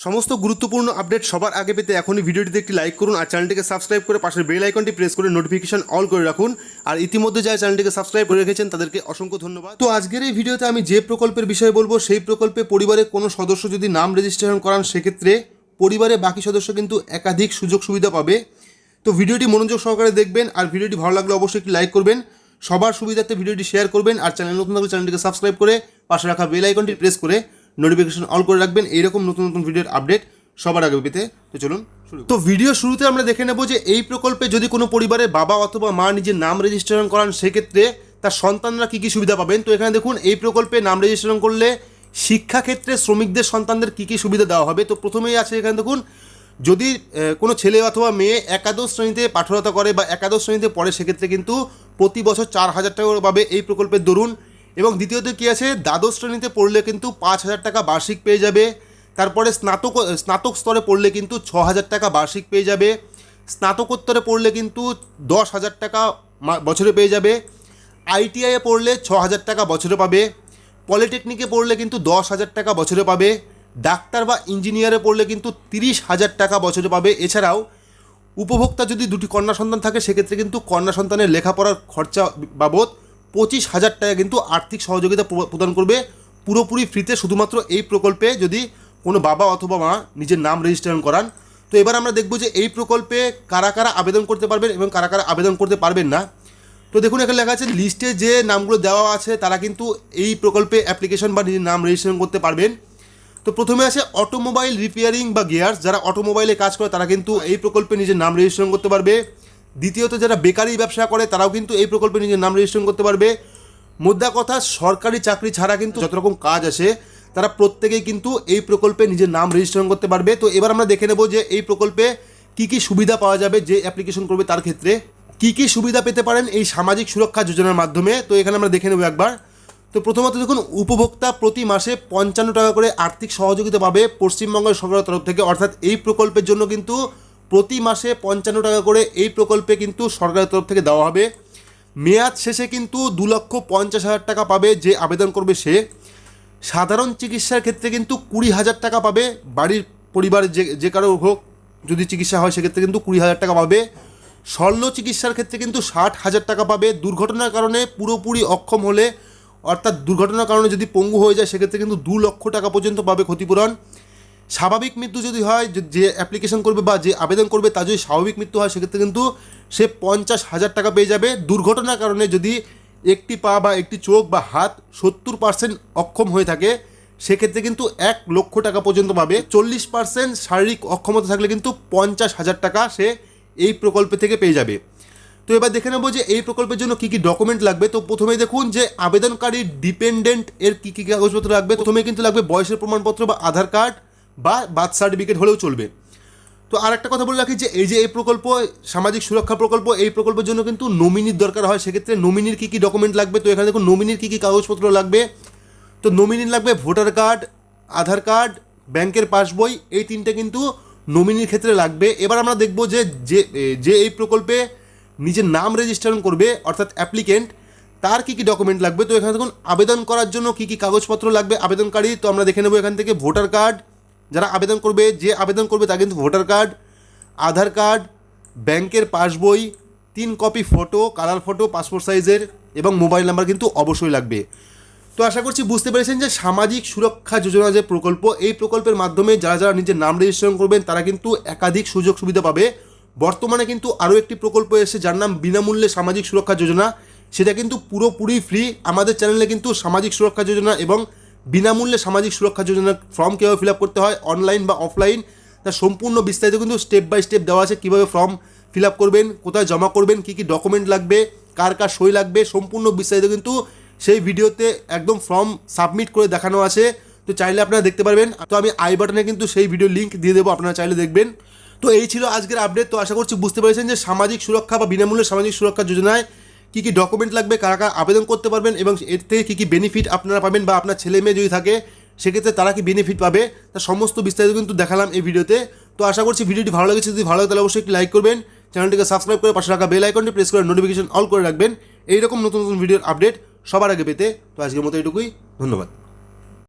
সমস্ত গুরুত্বপূর্ণ আপডেট সবার আগে পেতে এখনই ভিডিওটিতে একটি লাইক করুন আর চ্যানেলটিকে সাবস্ক্রাইব করে পাশের বেল আইকনটি প্রেস করে নোটিফিকেশন অল করে রাখুন। আর ইতিমধ্যে যারা চ্যানেলটিকে সাবস্ক্রাইব করে রেখেছেন, তাদেরকে অসংখ্য ধন্যবাদ। তো আজকের এই ভিডিওতে আমি যে প্রকল্পের বিষয়ে বলব, সেই প্রকল্পে পরিবারের কোনো সদস্য যদি নাম রেজিস্ট্রেশন করান, সেক্ষেত্রে পরিবারের বাকি সদস্য কিন্তু একাধিক সুযোগ সুবিধা পাবে। তো ভিডিওটি মনোযোগ সহকারে দেখবেন আর ভিডিওটি ভালো লাগলে অবশ্যই একটি লাইক করবেন। সবার সুবিধার্থে ভিডিওটি শেয়ার করবেন আর চ্যানেল নতুন থাকলে চ্যানেলটিকে সাবস্ক্রাইব করে পাশে রাখা বেল আইকনটি প্রেস করে নোটিফিকেশন অল করে রাখবেন। এইরকম নতুন নতুন ভিডিওর আপডেট সবার আগে পেতে। তো চলুন তো ভিডিও শুরুতে আমরা দেখে নেব যে এই প্রকল্পে যদি কোনো পরিবারের বাবা অথবা মা নিজের নাম রেজিস্ট্রেশন করান, সেক্ষেত্রে তার সন্তানরা কী কী সুবিধা পাবেন? তো এখানে দেখুন, এই প্রকল্পে নাম রেজিস্ট্রেশন করলে শিক্ষাক্ষেত্রে শ্রমিকদের সন্তানদের কী কী সুবিধা দেওয়া হবে? তো প্রথমেই আছে এখানে দেখুন, যদি কোনো ছেলে অথবা মেয়ে একাদশ শ্রেণীতে পাঠরতা করে বা একাদশ শ্রেণীতে পড়ে, সেক্ষেত্রে কিন্তু প্রতি বছর চার হাজার টাকা পাবে। এই প্রকল্পের দরুন এবং দ্বিতীয়ত কী আছে? দ্বাদশ শ্রেণীতে পড়লে কিন্তু পাঁচ হাজার টাকা বার্ষিক পেয়ে যাবে। তারপরে স্নাতক স্নাতক স্তরে পড়লে কিন্তু ছ হাজার টাকা বার্ষিক পেয়ে যাবে। স্নাতকোত্তরে পড়লে কিন্তু দশ হাজার টাকা বছরে পেয়ে যাবে। আইটিআইয়ে পড়লে ছ হাজার টাকা বছরে পাবে। পলিটেকনিকে পড়লে কিন্তু দশ হাজার টাকা বছরে পাবে। ডাক্তার বা ইঞ্জিনিয়ারে পড়লে কিন্তু তিরিশ হাজার টাকা বছরে পাবে। এছাড়াও উপভোক্তা যদি দুটি কন্যা সন্তান থাকে, সেক্ষেত্রে কিন্তু কন্যা সন্তানের লেখাপড়ার খরচা বাবদ পঁচিশ হাজার টাকা কিন্তু আর্থিক সহযোগিতা প্রদান করবে পুরোপুরি ফ্রিতে শুধুমাত্র এই প্রকল্পে যদি কোনো বাবা অথবা মা নিজের নাম রেজিস্ট্রেশন করান। তো এবার আমরা দেখব যে এই প্রকল্পে কারা কারা আবেদন করতে পারবেন এবং কারা কারা আবেদন করতে পারবেন না। তো দেখুন, এখানে লেখা আছে লিস্টে যে নামগুলো দেওয়া আছে, তারা কিন্তু এই প্রকল্পে অ্যাপ্লিকেশন বা নিজের নাম রেজিস্ট্রেশন করতে পারবেন। তো প্রথমে আছে অটোমোবাইল রিপেয়ারিং বা গিয়ার্স যারা অটোমোবাইলে কাজ করে, তারা কিন্তু এই প্রকল্পে নিজের নাম রেজিস্ট্রেশন করতে পারবে। দ্বিতীয়ত যারা বেকারি ব্যবসা করে, তারাও কিন্তু এই প্রকল্পে নিজের নাম রেজিস্ট্রেশন করতে পারবে। মোদ্দা কথা, সরকারি চাকরি ছাড়া কিন্তু যত রকম কাজ আছে, তারা প্রত্যেকেই কিন্তু এই প্রকল্পে নিজের নাম রেজিস্ট্রেশন করতে পারবে। তো এবার আমরা দেখে নেব যে এই প্রকল্পে কি কি সুবিধা পাওয়া যাবে, যে অ্যাপ্লিকেশন করবে তার ক্ষেত্রে। কি কি সুবিধা পেতে পারেন এই সামাজিক সুরক্ষা যোজনার মাধ্যমে? তো এখানে আমরা দেখে নেব একবার। তো প্রথমত দেখুন, উপভোক্তা প্রতি মাসে পঞ্চান্ন টাকা করে আর্থিক সহযোগিতা পাবে পশ্চিমবঙ্গের সরকারের তরফ থেকে। অর্থাৎ এই প্রকল্পের জন্য কিন্তু প্রতি মাসে পঞ্চান্ন টাকা করে এই প্রকল্পে কিন্তু সরকারের তরফ থেকে দেওয়া হবে। মেয়াদ শেষে কিন্তু দু লক্ষ পঞ্চাশ হাজার টাকা পাবে যে আবেদন করবে সে। সাধারণ চিকিৎসার ক্ষেত্রে কিন্তু কুড়ি হাজার টাকা পাবে। বাড়ির পরিবার যে যে কারও হোক যদি চিকিৎসা হয়, সেক্ষেত্রে কিন্তু কুড়ি হাজার টাকা পাবে। শল্য চিকিৎসার ক্ষেত্রে কিন্তু ষাট হাজার টাকা পাবে। দুর্ঘটনার কারণে পুরোপুরি অক্ষম হলে, অর্থাৎ দুর্ঘটনার কারণে যদি পঙ্গু হয়ে যায়, সেক্ষেত্রে কিন্তু দু লক্ষ টাকা পর্যন্ত পাবে ক্ষতিপূরণ। স্বাভাবিক মৃত্যু যদি হয়, যে- অ্যাপ্লিকেশন করবে বা যে আবেদন করবে, তার যদি স্বাভাবিক মৃত্যু হয়, সেক্ষেত্রে কিন্তু সে পঞ্চাশ হাজার টাকা পেয়ে যাবে। দুর্ঘটনার কারণে যদি একটি পা বা একটি চোখ বা হাত সত্তর পার্সেন্ট অক্ষম হয়ে থাকে, সেক্ষেত্রে কিন্তু এক লক্ষ টাকা পর্যন্ত পাবে। চল্লিশ পার্সেন্ট শারীরিক অক্ষমতা থাকলে কিন্তু পঞ্চাশ হাজার টাকা সে এই প্রকল্পে থেকে পেয়ে যাবে। তো এবার দেখে নেব যে এই প্রকল্পের জন্য কী কী ডকুমেন্ট লাগবে। তো প্রথমেই দেখুন যে আবেদনকারী ডিপেন্ডেন্ট এর কী কী কাগজপত্র লাগবে। প্রথমে কিন্তু লাগবে বয়সের প্রমাণপত্র বা আধার কার্ড। বা বার্থ সার্টিফিকেট হলেও চলবে। তো আর একটা কথা বলে রাখি যে, এই যে এই প্রকল্প, সামাজিক সুরক্ষা প্রকল্প, এই প্রকল্পের জন্য কিন্তু নমিনির দরকার হয়। সেক্ষেত্রে নমিনির কী কী ডকুমেন্ট লাগবে? তো এখানে দেখুন নমিনির কী কী কাগজপত্র লাগবে? তো নমিনির লাগবে ভোটার কার্ড আধার কার্ড ব্যাংকের পাসবই এই তিনটে কিন্তু নমিনির ক্ষেত্রে লাগবে। এবার আমরা দেখব যে যে এই প্রকল্পে নিজের নাম রেজিস্ট্রেশন করবে, অর্থাৎ অ্যাপ্লিকেন্ট তার কী কী ডকুমেন্ট লাগবে? তো এখানে দেখুন, আবেদন করার জন্য কী কী কাগজপত্র লাগবে? আবেদনকারী, তো আমরা দেখে নেব এখান থেকে ভোটার কার্ড যারা আবেদন করবে, যে আবেদন করবে তা কিন্তু ভোটার কার্ড, আধার কার্ড, ব্যাংকের পাসবই তিন copy photo, colour photo, passport সাইজের এবং মোবাইল নাম্বার কিন্তু অবশ্যই লাগবে। তো আশা করছি বুঝতে পেরেছেন যে সামাজিক সুরক্ষা যোজনা যে প্রকল্প, এই প্রকল্পের মাধ্যমে যারা যারা নিজের নাম রেজিস্ট্রেশন করবেন, তারা কিন্তু একাধিক সুযোগ সুবিধা পাবে। বর্তমানে কিন্তু আরও একটি প্রকল্প এসেছে যার নাম বিনামূল্যে সামাজিক সুরক্ষা যোজনা। সেটা কিন্তু পুরোপুরি ফ্রি আমাদের চ্যানেলে কিন্তু সামাজিক সুরক্ষা যোজনা এবং বিনামূল্যে সামাজিক সুরক্ষা যোজনার ফর্ম কীভাবে ফিল করতে হয় অনলাইন বা অফলাইন তার সম্পূর্ণ বিস্তারিত কিন্তু স্টেপ বাই স্টেপ দেওয়া আছে, কীভাবে ফর্ম ফিল করবেন, কোথায় জমা করবেন, কী কী ডকুমেন্ট লাগবে, কার কার সই লাগবে, সম্পূর্ণ বিস্তারিত কিন্তু সেই ভিডিওতে একদম ফর্ম সাবমিট করে দেখানো আছে। তো চাইলে আপনারা দেখতে পারবেন। তো আমি আই বাটনে কিন্তু সেই ভিডিও লিঙ্ক দিয়ে দেবো, আপনারা চাইলে দেখবেন। তো এই ছিল আজকের আপডেট তো আশা করছি বুঝতে পেরেছেন যে সামাজিক সুরক্ষা বা বিনামূল্যে সামাজিক সুরক্ষা যোজনায় কী কী ডকুমেন্ট লাগবে, কারা কারা আবেদন করতে পারবেন এবং এর থেকে কী কী বেনিফিট আপনারা পাবেন বা আপনার ছেলে মেয়ে যদি থাকে, সেক্ষেত্রে তারা কি বেনিফিট পাবে? তার সমস্ত বিস্তারিত কিন্তু দেখালাম এই ভিডিওতে। তো আশা করছি ভিডিওটি ভালো লেগেছে, যদি ভালো লাগে তাহলে অবশ্যই একটি লাইক করবেন। চ্যানেলটিকে সাবস্ক্রাইব করে পাশে রাখা বেল আইকনটি প্রেস করে নোটিফিকেশন অল করে রাখবেন। এইরকম নতুন নতুন ভিডিওর আপডেট সবার আগে পেতে। তো আজকের মতো এটুকুই, ধন্যবাদ।